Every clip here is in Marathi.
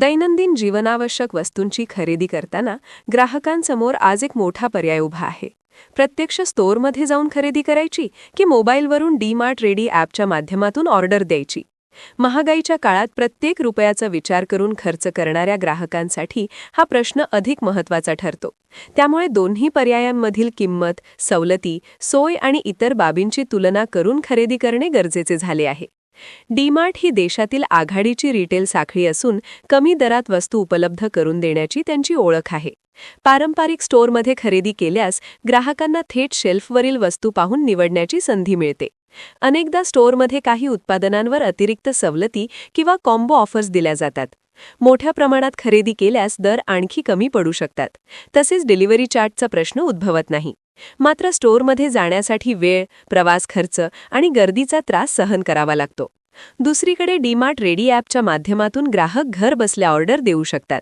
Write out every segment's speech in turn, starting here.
दैनंदिन जीवनावश्यक वस्तूंची खरेदी करताना ग्राहकांसमोर आज एक मोठा पर्याय उभा आहे. प्रत्यक्ष स्टोअरमध्ये जाऊन खरेदी करायची की मोबाईलवरून डी मार्ट रेडी ॲपच्या माध्यमातून ऑर्डर द्यायची? महागाईच्या काळात प्रत्येक रुपयाचा विचार करून खर्च करणाऱ्या ग्राहकांसाठी हा प्रश्न अधिक महत्त्वाचा ठरतो. त्यामुळे दोन्ही पर्यायांमधील किंमत सवलती सोय आणि इतर बाबींची तुलना करून खरेदी करणे गरजेचे झाले आहे. डीमार्ट ही देशातील आघाडीची रिटेल साखळी असून कमी दरात वस्तू उपलब्ध करून देण्याची त्यांची ओळख आहे. पारंपरिक स्टोअरमध्ये खरेदी केल्यास ग्राहकांना थेट शेल्फवरील वस्तू पाहून निवडण्याची संधी मिळते. अनेकदा स्टोअरमध्ये काही उत्पादनांवर अतिरिक्त सवलती किंवा कॉम्बो ऑफर्स दिल्या जातात. मोठ्या प्रमाणात खरेदी केल्यास दर आणखी कमी पडू शकतात. तसेच डिलिव्हरी चार्टचा प्रश्न उद्भवत नाही. मात्र स्टोअरमध्ये जाण्यासाठी वेळ प्रवास खर्च आणि गर्दीचा त्रास सहन करावा लागतो. दुसरीकडे डीमार्ट रेडी ॲपच्या माध्यमातून ग्राहक घर बसल्या ऑर्डर देऊ शकतात.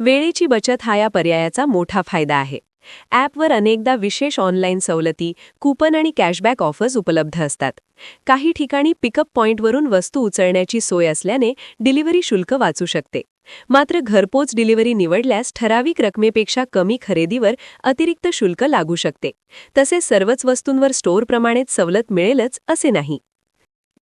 वेळेची बचत हा या पर्यायाचा मोठा फायदा आहे. ॲपवर अनेकदा विशेष ऑनलाईन सवलती कूपन आणि कॅशबॅक ऑफर्स उपलब्ध असतात. काही ठिकाणी पिकअप पॉईंटवरून वस्तू उचलण्याची सोय असल्याने डिलिव्हरी शुल्क वाचू शकते. मात्र घरपोच डिलिव्हरी निवडल्यास ठराविक रकमेपेक्षा कमी खरेदीवर अतिरिक्त शुल्क लागू शकते. तसेच सर्वच वस्तूंवर स्टोअरप्रमाणेच सवलत मिळेलच असे नाही.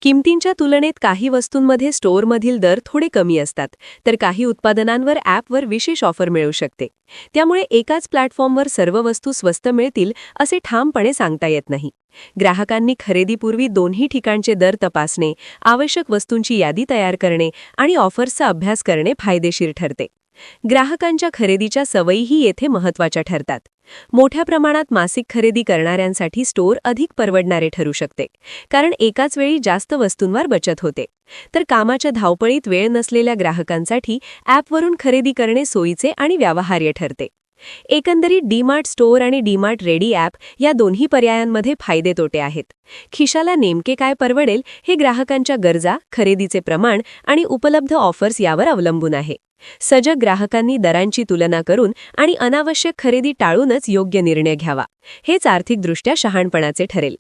किमतींच्या तुलनेत काही वस्तूंमध्ये स्टोअरमधील दर थोडे कमी असतात तर काही उत्पादनांवर ॲपवर विशेष ऑफर मिळू शकते. त्यामुळे एकाच प्लॅटफॉर्मवर सर्व वस्तू स्वस्त मिळतील असे ठामपणे सांगता येत नाही. ग्राहकांनी खरेदीपूर्वी दोन्ही ठिकाणचे दर तपासणे आवश्यक वस्तूंची यादी तयार करणे आणि ऑफर्सचा अभ्यास करणे फायदेशीर ठरते. ग्राहकांच्या खरेदीच्या सवयीही येथे महत्त्वाच्या ठरतात. मोठ्या प्रमाणात मासिक खरेदी करणाऱ्यांसाठी स्टोअर अधिक परवडणारे ठरू शकते कारण एकाच वेळी जास्त वस्तूंवर बचत होते. तर कामाच्या धावपळीत वेळ नसलेल्या ग्राहकांसाठी ॲपवरून खरेदी करणे सोयीचे आणि व्यावहार्य ठरते. एकंदरीत डीमार्ट स्टोअर आणि डीमार्ट रेडी ॲप या दोन्ही पर्यायांमध्ये फायदे तोटे आहेत. खिशाला नेमके काय परवडेल हे ग्राहकांच्या गरजा खरेदीचे प्रमाण आणि उपलब्ध ऑफर्स यावर अवलंबून आहे. सजग ग्राहकांनी दरांची तुलना करून आणि अनावश्यक खरेदी टाळूनच योग्य निर्णय घ्यावा. हेच आर्थिकदृष्ट्या शहाणपणाचे ठरेल.